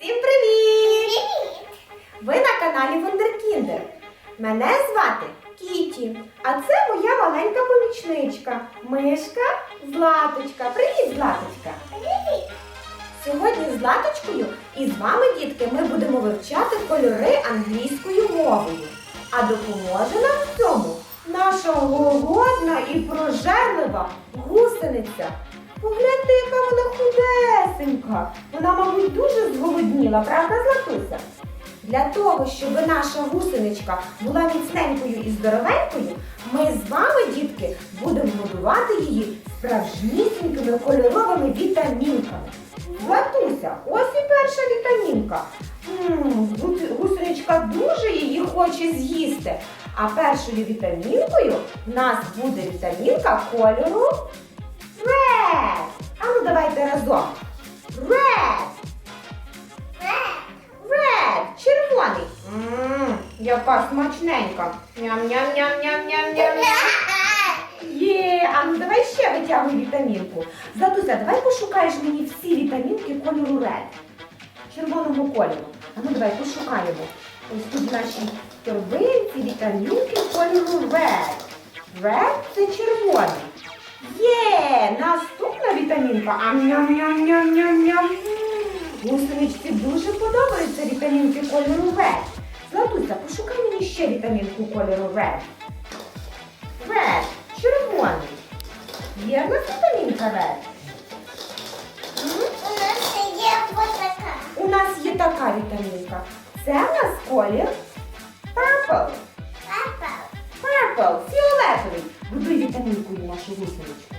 Всім привіт! Ви на каналі Вундеркіндер. Мене звати Кіті, а це моя маленька помічничка, мишка Златочка. Привіт, Златочка! Сьогодні з Златочкою і з вами, дітки, ми будемо вивчати кольори англійською мовою. А допоможе нам в цьому наша голодна і прожерлива гусениця. Погляньте, яка вона худесенька. Вона, мабуть, дуже зголодніла, правда, Златуся? Для того, щоб наша гусеничка була міцненькою і здоровенькою, ми з вами, дітки, будемо годувати її справжнісінькими кольоровими вітамінками. Златуся, ось і перша вітамінка. М, гу- Гусеничка дуже її хоче з'їсти. А першою вітамінкою в нас буде вітамінка кольору Red. А ну давайте разом. Red. Red. Червоний. Мм, яка смачненька. Ням-ням-ням-ням-ням-ням. Є, а ну давай ще витягуй вітамінку. Златуся, давай пошукаєш мені всі вітамінки кольору Red. Червоного кольору. А ну давай пошукаємо. Ось тут в нашій торбинці вітамінки кольору Red. Red це червоний. Є! Наступна вітамінка. Ам-ням-ням-ням-ням-ням. Гусеничці дуже подобаються вітамінки кольору Red. Златуся, пошукай мені ще вітамінку кольору Red. Red. Червоний. Є в нас вітамінка Red? У нас є така вітамінка. Це в нас колір Purple. Purple, фіолетовий. Будуй вітамінкою нашу гусеничку.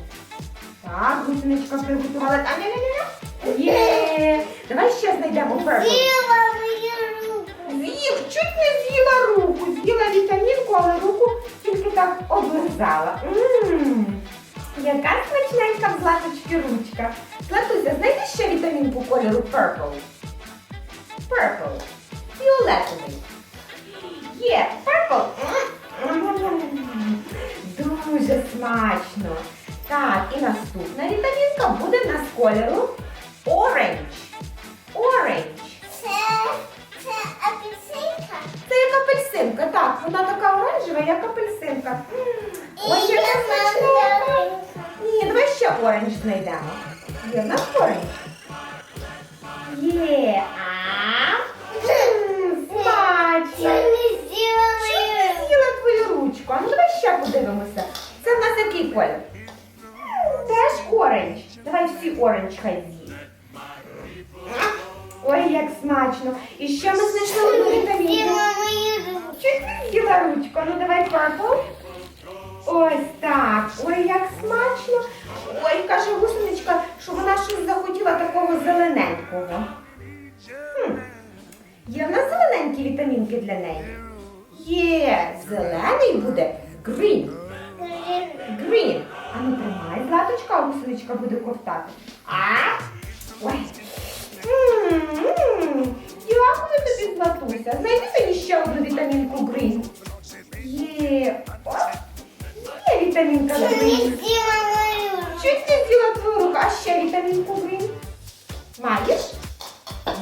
Так, гусеничка приготувала. А, ня ня Є. Давай ще знайдемо Purple. З'їв, чуть не з'їла руку. З'їла вітамінку, але руку тільки так облизала. Ммм, яка смачненька в златочки ручка. Златуся, знайди ще вітамінку кольору Purple. Purple. Фіолетовий. Є, purple. Дуже смачно. Так, і наступна вітамінка буде в нас кольору orange. Orange. Це апельсинка. як апельсинка, так, вона така оранжева, як апельсинка. М, Ой, яка смачна. Ні, давай ще оранж знайдемо. Є в нас оранж. Є. А? М, Смачно. Чи з'їла твою ручку? А ну давай ще подивимося. Це нас? Теж оранж. Давай всі оранж хай з'їсть. Ой, як смачно. І ще ми знайшли одну вітамінку. Чуть не з'їла ручку. Ну давай purple. Ось так. Ой, як смачно. Ой, каже гусеничка, що вона щось захотіла такого зелененького. Хм. Є в нас зелененькі вітамінки для неї. Є, зелений буде green. Green. А ну тримай, гусеничка буде ковтати. А? Ой. Дякую тобі, Златуся. Знайди мені ще одну вітамінку Green. Є. О, є вітамінка Green. Чуть не з'їла твою руку, а ще вітамінку Green. Маєш?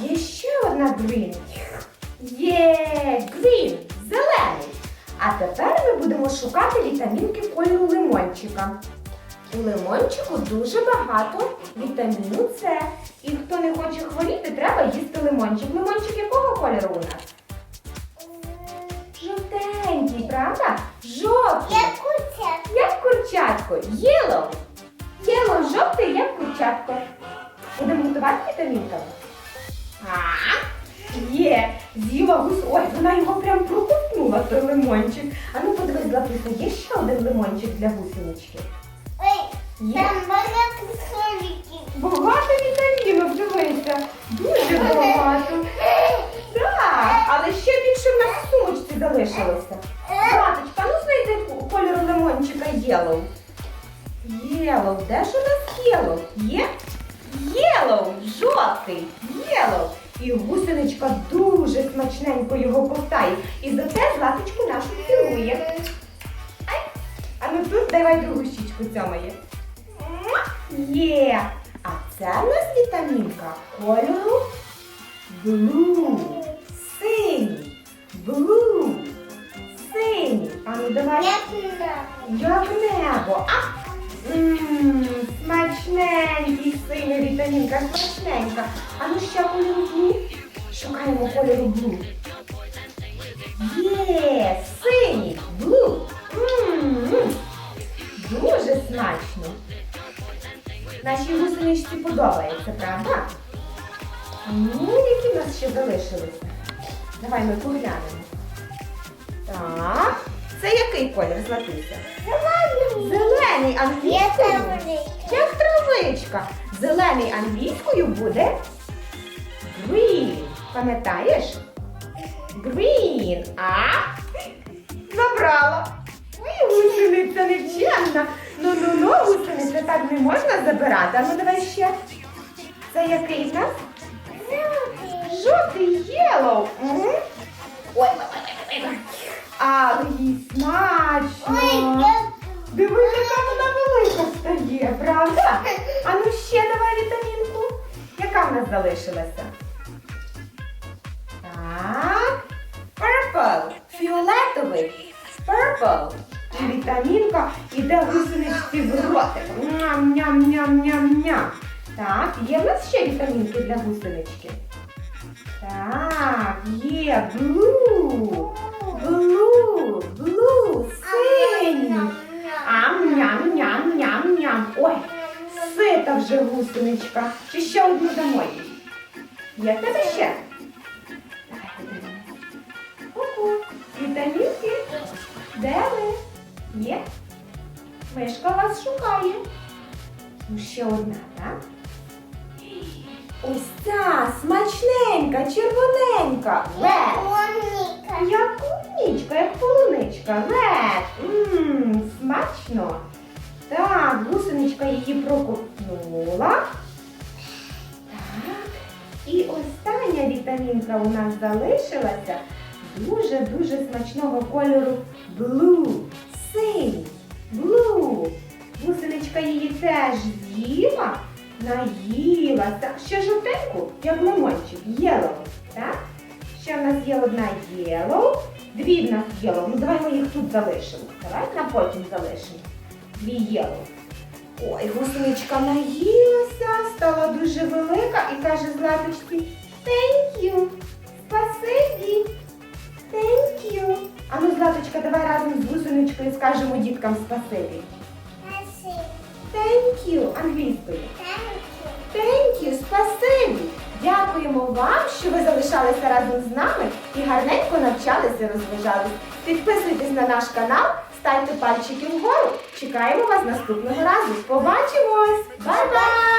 Є ще одна Green. Є Green. Зелений. А тепер ми будемо шукати вітамінки кольору лимончика. У лимончику дуже багато вітаміну С. І хто не хоче хворіти, треба їсти лимончик. Лимончик якого кольору у нас? Жовтенький, правда? Жовтий. Як курчатко. Yellow. Yellow жовтий, як курчатко. Будемо готувати вітамінками? А, є. З'їла гус. Ой, вона його прям проковтнула, той лимончик. А ну подивись, Златуся, є ще один лимончик для гусенички? Є. Багато вітамінок, дивися. Дуже багато. Так, але ще більше в нас в сумочці залишилося. Златочка, ну знайди кольор лимончика Yellow. Yellow, де ж у нас Yellow? Є? Yellow, жовтий, Yellow. І гусеничка дуже смачненько його ковтає. І за це златочку нашу цілує. А ну тут давай другу щічку цьомає. Є. А це в нас вітамінка кольору блу. Синій. Блу. Синій. А ну давай. Як небо. А? Ммм, смачненький синя вітамінка, смачненька. А ну ще кольору блу. Шукаємо кольору блу. Є, синій, блу. Дуже смачно. Нашій гусеничці подобається, правда? Ну, які в нас ще залишилися? Давай ми поглянемо. Так. Це який колір златуся? Зелений Зелений англійською. Як травичка. Зелений англійською буде green. Пам'ятаєш? Green. А? Забрала. Ой, гусениця нечемна. Ну, ну, ну, гусениця так не можна забирати. А ну давай ще. Це який в нас? Жовтий yellow. Мгм. Ой, ой, ой. Їй смачно. Дивись, яка вона велика стає, правда? А ну ще давай вітамінку. Яка в нас залишилася? Так. Purple. Фіолетовий. Purple. Вітамінка іде гусеничці в ротик. Ням-ням-ням-ням-ням. Так, є в нас ще вітамінки для гусенички? Так, є блу. Блу. Блу. Синій. Ам, ням, ням, ням, ням. Ой, сита вже гусеничка. Чи ще одну дамо їй? Є в тебе ще? Давай подивимось. Вітамінки. Де ви? Є? Мишка вас шукає. Ну, ще одна, так? Ось ця смачненька, червоненька. Лед. Як клубничка, як полуничка. Лед. Ммм, смачно. Так, гусеничка її проковтнула. Так. І остання вітамінка у нас залишилася дуже-дуже смачного кольору блу. Синій. Блу. Гусеничка її теж з'їла, наїлася. Ще жовтеньку, як лимончик, єлоу. Так? Ще в нас є одна єлоу, дві в нас єлоу. Ну давай ми їх тут залишимо. Давай на потім залишимо. Дві єлоу. Ой, гусеничка наїлася, стала дуже велика і каже Златочці Thank you. Спасибі. Thank you. А Златочка, давай разом з гусеничкою скажемо діткам спасибі. Thank you англійською. Thank you, спасибі. Дякуємо вам, що ви залишалися разом з нами і гарненько навчалися, розважались. Підписуйтесь на наш канал, ставте пальчики вгору. Чекаємо вас наступного разу. Побачимось! Бай-бай!